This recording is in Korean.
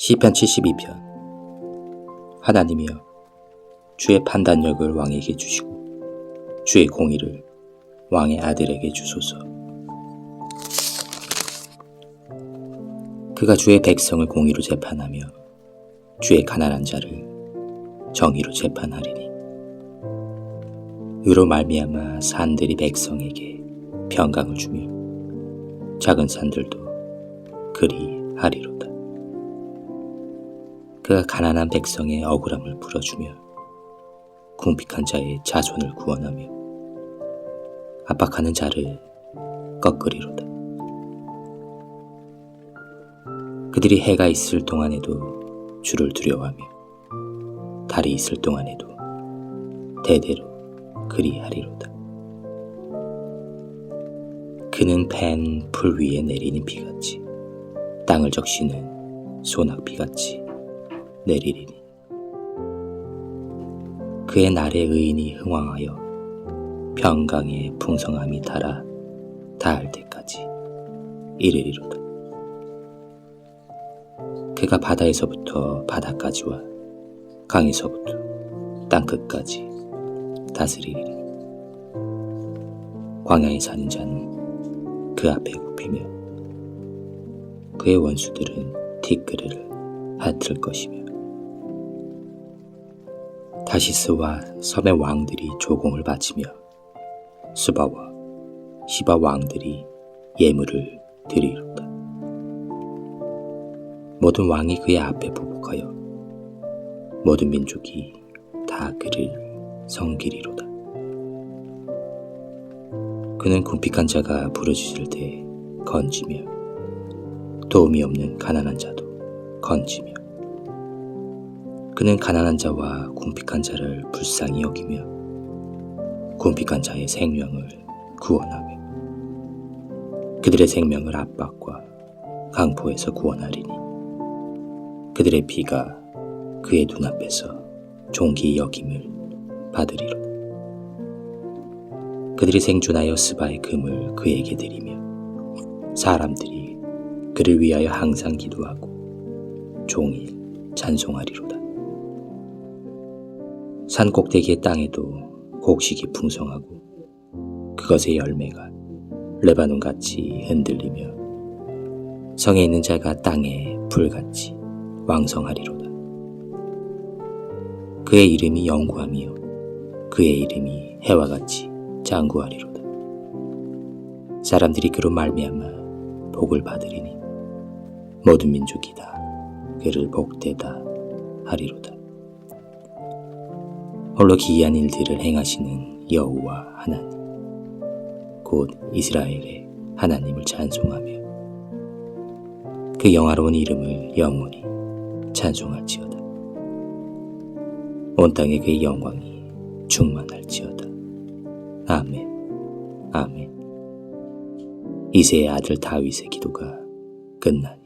시편 72편 하나님이여 주의 판단력을 왕에게 주시고 주의 공의를 왕의 아들에게 주소서 그가 주의 백성을 공의로 재판하며 주의 가난한 자를 정의로 재판하리니 의로 말미암아 산들이 백성에게 평강을 주며 작은 산들도 그리 하리로다. 그가 가난한 백성의 억울함을 풀어주며 궁핍한 자의 자손을 구원하며 압박하는 자를 꺾으리로다. 그들이 해가 있을 동안에도 주를 두려워하며 달이 있을 동안에도 대대로 그리하리로다. 그는 팬 풀 위에 내리는 비같이 땅을 적시는 소낙비같이 내리리니 그의 날에 의인이 흥왕하여 평강의 풍성함이 달아 닿을 때까지 이르리로다. 그가 바다에서부터 바다까지와 강에서부터 땅끝까지 다스리리니 광야에 사는 자는 그 앞에 굽히며 그의 원수들은 티끌을 핥을 것이며 다시스와 섬의 왕들이 조공을 바치며 수바와 시바 왕들이 예물을 드리로다. 모든 왕이 그의 앞에 보복하여 모든 민족이 다 그를 섬기리로다. 그는 궁핍한 자가 부르짖을 때 건지며 도움이 없는 가난한 자도 건지며 그는 가난한 자와 궁핍한 자를 불쌍히 여기며 궁핍한 자의 생명을 구원하며 그들의 생명을 압박과 강포에서 구원하리니 그들의 피가 그의 눈앞에서 종기 여김을 받으리로 그들이 생존하여 스바의 금을 그에게 드리며 사람들이 그를 위하여 항상 기도하고 종일 찬송하리로다. 산 꼭대기의 땅에도 곡식이 풍성하고 그것의 열매가 레바논 같이 흔들리며 성에 있는 자가 땅에 불같이 왕성하리로다. 그의 이름이 영구함이요 그의 이름이 해와 같이 장구하리로다. 사람들이 그로 말미암아 복을 받으리니 모든 민족이 다 그를 복되다 하리로다. 홀로 기이한 일들을 행하시는 여호와 하나님, 곧 이스라엘의 하나님을 찬송하며 그 영화로운 이름을 영원히 찬송할지어다. 온 땅에 그의 영광이 충만할지어다. 아멘, 아멘. 이세의 아들 다윗의 기도가 끝난